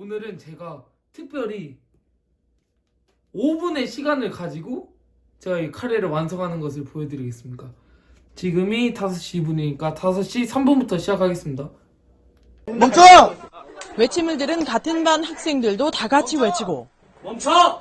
오늘은 제가 특별히 5분의 시간을 가지고 제가 이 카레를 완성하는 것을 보여드리겠습니다. 지금이 5시 2분이니까 5시 3분부터 시작하겠습니다. 멈춰! 외침을 들은 같은 반 학생들도 다 같이 외치고 멈춰!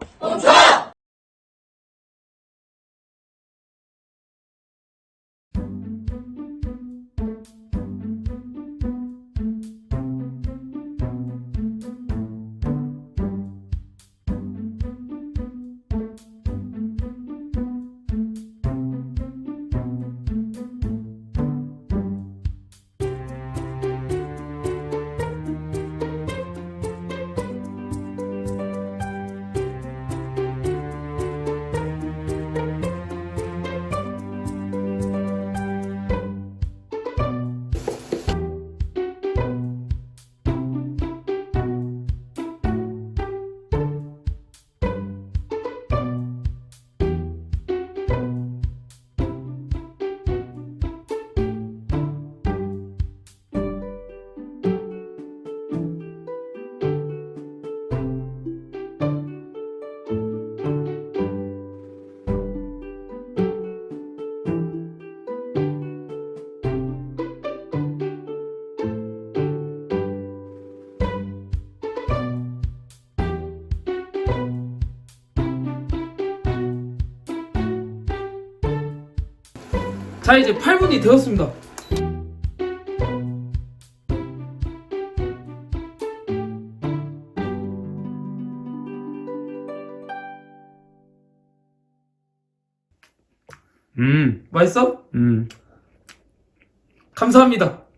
자 이제 8분이 되었습니다. 음, 맛있어? 음. 감사합니다.